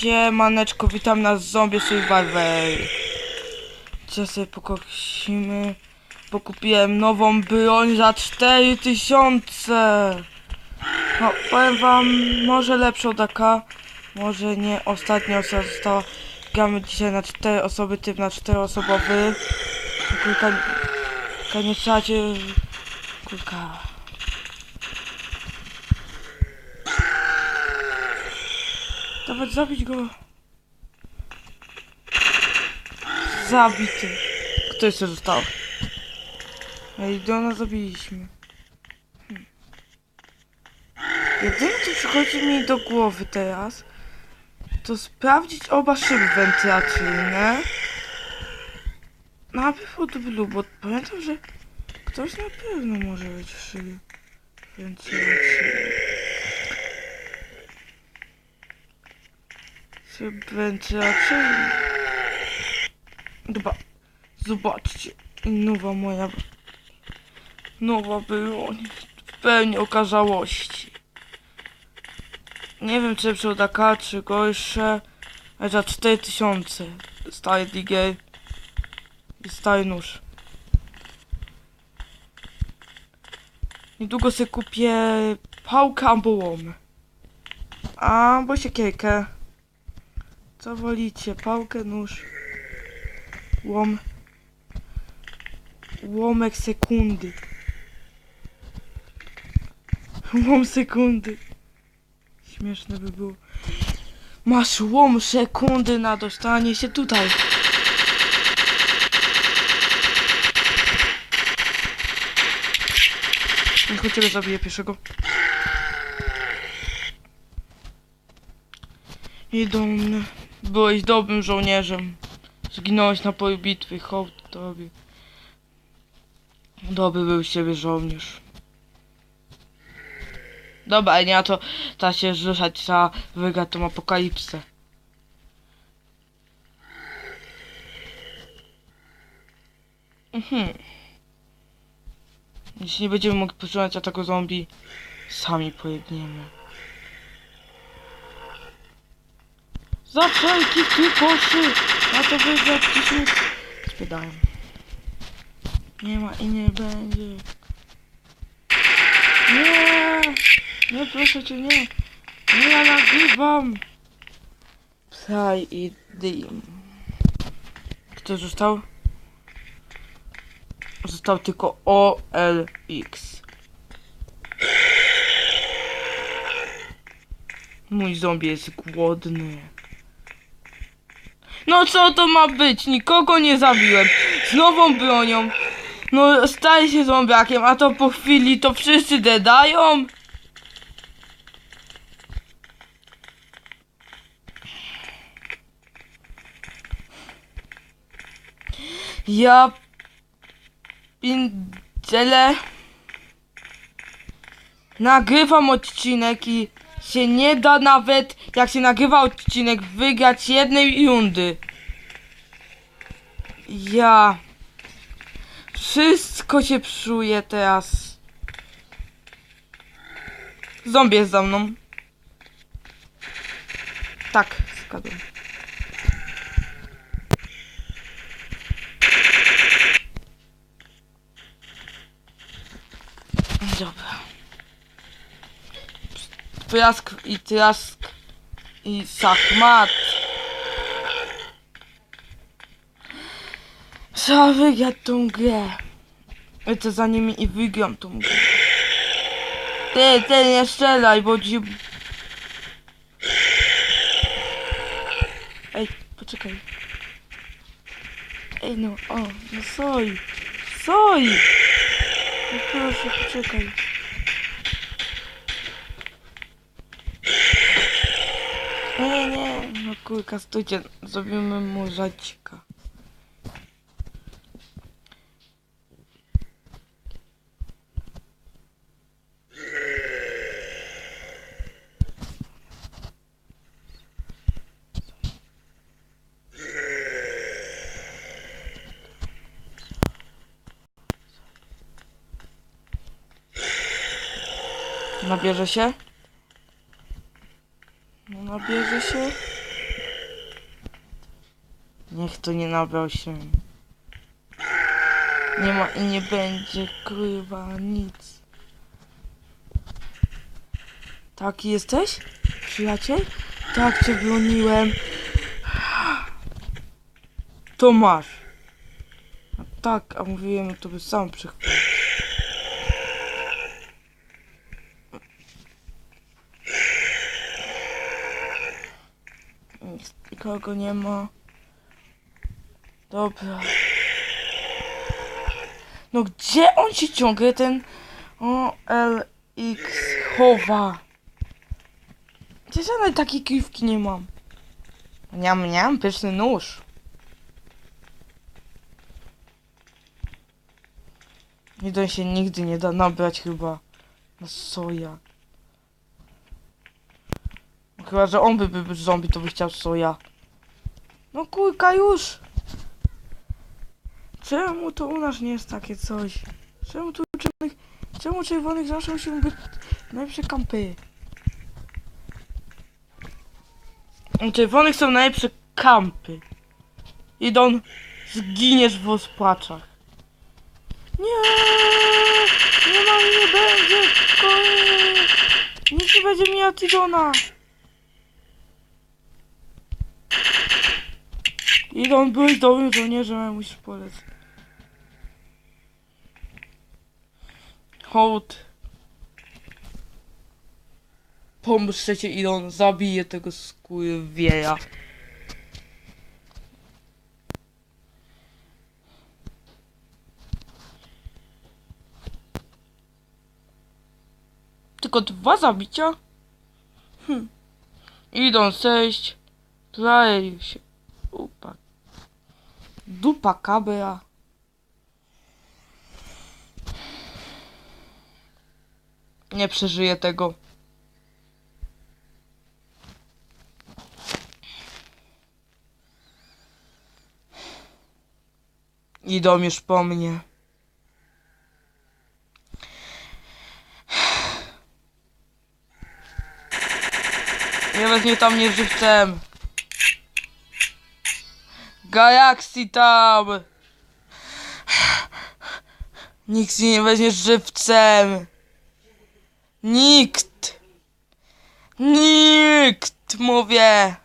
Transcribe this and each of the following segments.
Siemaneczko, witam na Zombie Survivor. Dzisiaj sobie pokosimy, bo kupiłem nową broń za 4000. No, powiem wam, może lepszą AK, może nie. Ostatnia osoba została. Gramy dzisiaj na 4 osoby, typ na 4 osobowy. Kulka nie trzacie. Kulka. Dawać, zabić go. Zabity. Kto jeszcze został? Ej, Dona zabiliśmy. Hmm. Jedyne co przychodzi mi do głowy teraz, to sprawdzić oba szyby wentylacyjne. Najpierw od Blue, bo pamiętam, że ktoś na pewno może być w szybie wentylacyjnej. Wentylacyjny. Dobra, zobaczcie. Nowa moja... Nowa broń. W pełni okazałości. Nie wiem, czy lepsze od AK, czy gorsze. Ale za 4000. Stary digger. I stary nóż. Niedługo sobie kupię pałkę albo łom. Albo siekierkę. Co wolicie? Pałkę, nóż? Łom. Łomek sekundy. Łom sekundy. Śmieszne by było. Masz łom sekundy na dostanie się tutaj. Niech u ciebie zabiję pierwszego. I do mnie. Byłeś dobrym żołnierzem. Zginąłeś na polu bitwy. Hołd tobie. Dobry był z ciebie żołnierz. Dobra, nie, a to trzeba się zruszać, trzeba wygrać tą apokalipsę. Mhm. Jeśli nie będziemy mogli poczynać ataku zombie, sami pojedniemy. Za wszelki ty koszy! Na to wygrać 10 sprzedałem. Nie ma i nie będzie. Nie! Nie, proszę cię, nie! Nie, ja nagrywam! Psaj i dym. Kto został? Został tylko OLX. Mój zombie jest głodny. No co to ma być? Nikogo nie zabiłem. Z nową bronią. No staje się zombiakiem, a to po chwili to wszyscy dedają. Ja pindzielę nagrywam odcinek i się nie da nawet jak się nagrywa odcinek wygrać jednej rundy. Ja wszystko się psuje teraz. Zombie jest za mną. Tak, zgadłem. Dobra. Trask i trask i szachmat. Trzeba wygrać tą grę. Lecę za nimi i wygram tą grę. Ty, ty nie strzelaj, bo ci... Ej, poczekaj. Ej no, o, no soj. Soj! No proszę, poczekaj. Nie, nie, no kurka, stójcie, zrobimy mu żacika. Nabierze się? No nabierze się. Niech to nie nabrał się. Nie ma i nie będzie, kurwa, nic. Taki jesteś? Przyjaciel? Tak cię broniłem. To masz. A tak, a mówiłem, to by sam przychwał. Nic, Nikogo nie ma. Dobra. No gdzie on się ciągle ten OLX chowa? Ja nawet takiej kiwki nie mam. Niam, niam, pyszny nóż. To się nigdy nie da nabrać chyba na soja. Chyba, że on by był zombie, to by chciał soja. No kurka już! Czemu to u nas nie jest takie coś? Czemu tu czerwonych, czemu czerwonych zawsze muszą być najlepsze kampy? U czerwonych są najlepsze kampy. Idą, zginiesz w rozpaczach. Nie, nie ma i nie będzie, koniec. Nic nie będzie mi Atidona. Idon, byłeś dobrym żołnierzem, ale musisz polec. Hołd. Pomóż trzecie Idon, zabije tego skurwieja. Tylko dwa zabicia? Hm. Idą zejść. Traje się. Upa. Dupa kabela. Nie przeżyję tego. Idą już po mnie. Nie weźmie tam nie żywcem. Galaxy tam! Nikt się nie weźmie żywcem! Nikt! Nikt! Mówię!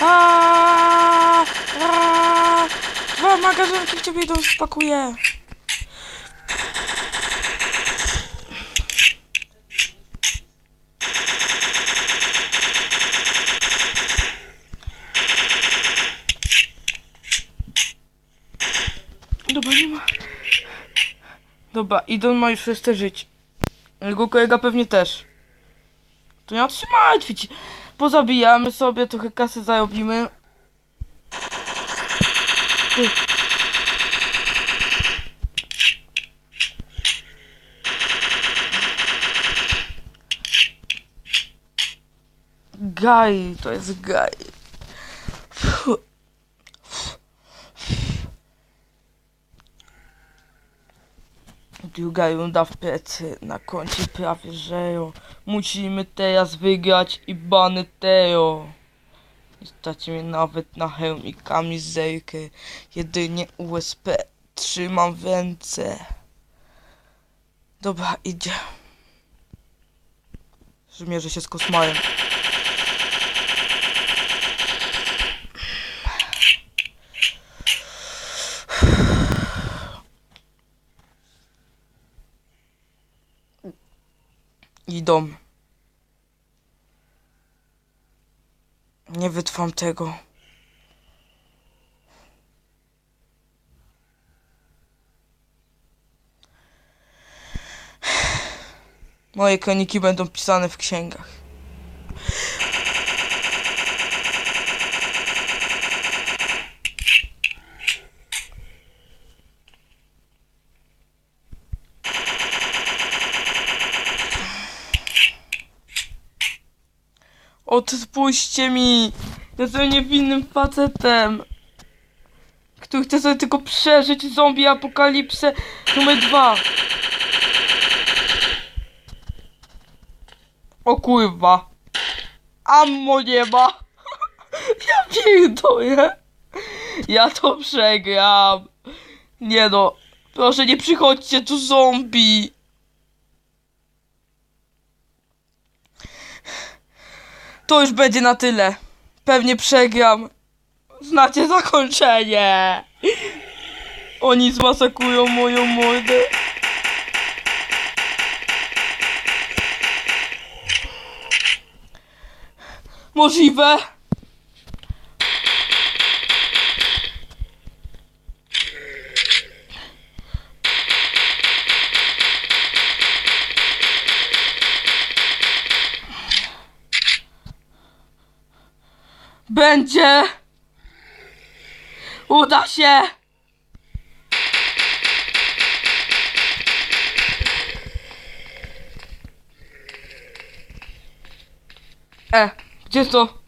Aaaa! Aaaa! Dwa magazynki w ciebie idą, spakuję! Dobra, nie ma. Dobra, Idon ma już jeszcze żyć. Jego kolega pewnie też. To nie ma martwić. Pozabijamy sobie, trochę kasy zarobimy. Gaj, to jest gaj. Druga runda w plecy, na koncie prawie zero. Musimy teraz wygrać i bany Teo. Nie stać nawet na hełm i kamizelkę. Jedynie USP trzymam w ręce. Dobra, idzie. Zmierzę się z kosmarem. Idą. Nie wytrwam tego. Moje kroniki będą pisane w księgach. Odpuśćcie mi! Jestem niewinnym facetem, który chce sobie tylko przeżyć zombie apokalipsę numer dwa. O kurwa. ammo nie ma. Ja pierdolę. Ja to przegram. Nie no. Proszę nie przychodźcie tu zombie. To już będzie na tyle. Pewnie przegram. Znacie zakończenie. Oni zmasakrują moją mordę. Możliwe. Będzie. Uda się. E, gdzie to?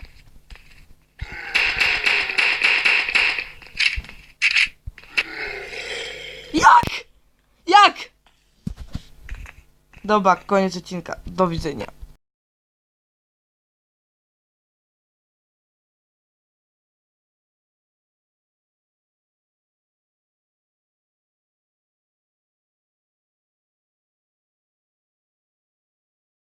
Jak? Jak? Dobra, koniec odcinka. Do widzenia.